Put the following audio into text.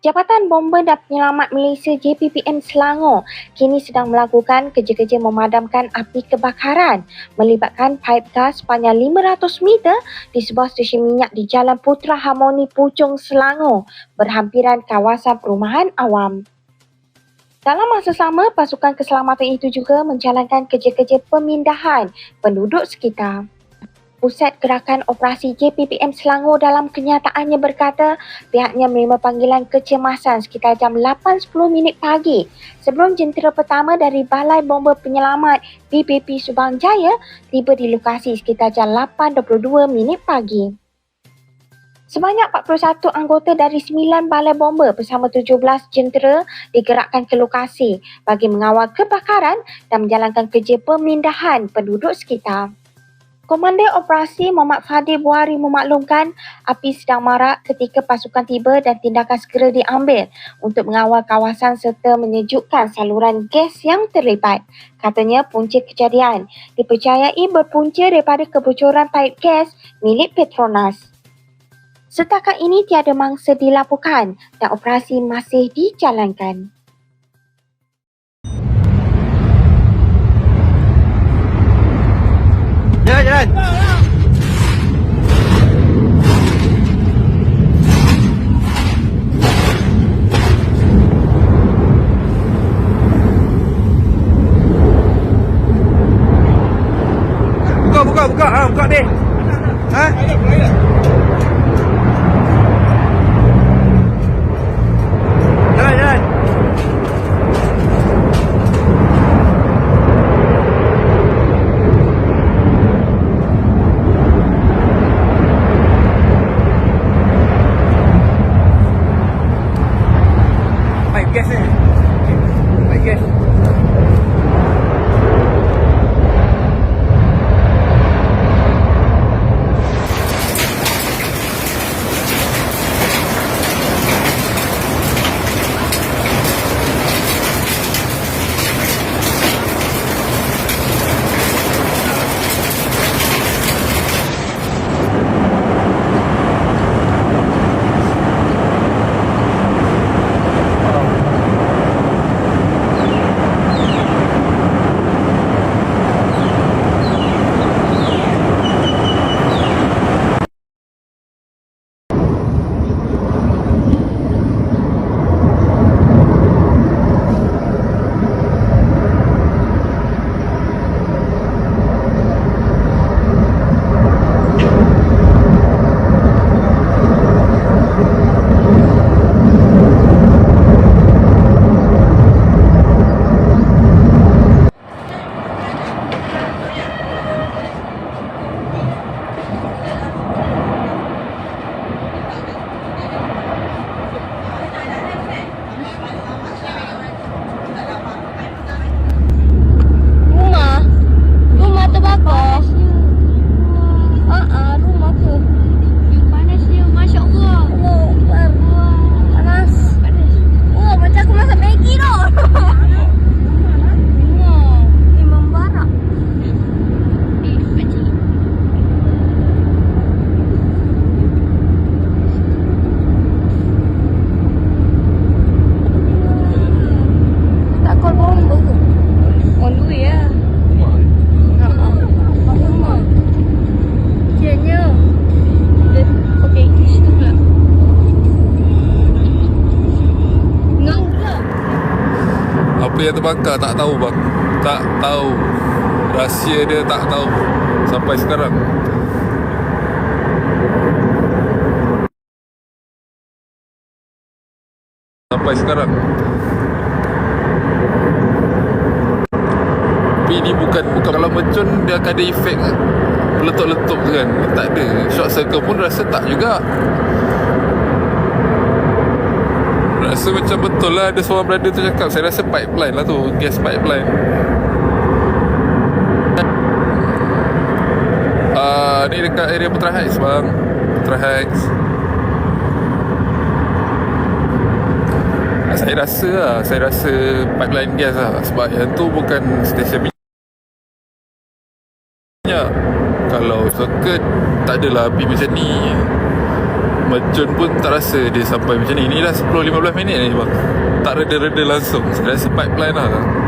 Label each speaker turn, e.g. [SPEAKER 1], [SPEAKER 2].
[SPEAKER 1] Jabatan Bomber dan Penyelamat Malaysia JPPM Selangor kini sedang melakukan kerja-kerja memadamkan api kebakaran melibatkan pipe gas sepanjang 500 meter di sebuah stesen minyak di Jalan Putra Harmoni Puchong Selangor berhampiran kawasan perumahan awam. Dalam masa sama, pasukan keselamatan itu juga menjalankan kerja-kerja pemindahan penduduk sekitar. Pusat Gerakan Operasi JPPM Selangor dalam kenyataannya berkata pihaknya menerima panggilan kecemasan sekitar jam 8.10 minit pagi sebelum jentera pertama dari Balai Bomba Penyelamat BBP Subang Jaya tiba di lokasi sekitar jam 8.22 minit pagi. Sebanyak 41 anggota dari 9 balai bomba bersama 17 jentera digerakkan ke lokasi bagi mengawal kebakaran dan menjalankan kerja pemindahan penduduk sekitar. Komander Operasi Muhammad Fadil Buhari memaklumkan api sedang marak ketika pasukan tiba dan tindakan segera diambil untuk mengawal kawasan serta menyejukkan saluran gas yang terlibat. Katanya punca kejadian dipercayai berpunca daripada kebocoran paip gas milik Petronas. Setakat ini tiada mangsa dilaporkan dan operasi masih dijalankan.
[SPEAKER 2] Lên jalan. Buka, buka, buka. Ha, buka ni. Ha?
[SPEAKER 3] Terbakar tak
[SPEAKER 4] tahu bang. Tak tahu. Rahsia dia tak tahu. Sampai sekarang. Sampai sekarang. Tapi ni bukan bukan Kalau mercun dia akan ada efek Meletup-letup tu kan. Tak ada. Short circle pun rasa tak juga Rasa macam betul lah Ada seorang brother tu cakap Saya rasa pipeline lah tu Gas pipeline. Uh, Ni dekat area Putra Heights bang. Putra Heights. Saya rasa lah Saya rasa pipeline gas lah. Sebab yang tu bukan stesen minyak. Kalau circuit Tak adalah api macam ni Mercun pun tak rasa dia sampai macam ni. Ni dah 10-15 minit ni bang Tak reda-reda langsung. Saya rasa pipeline lah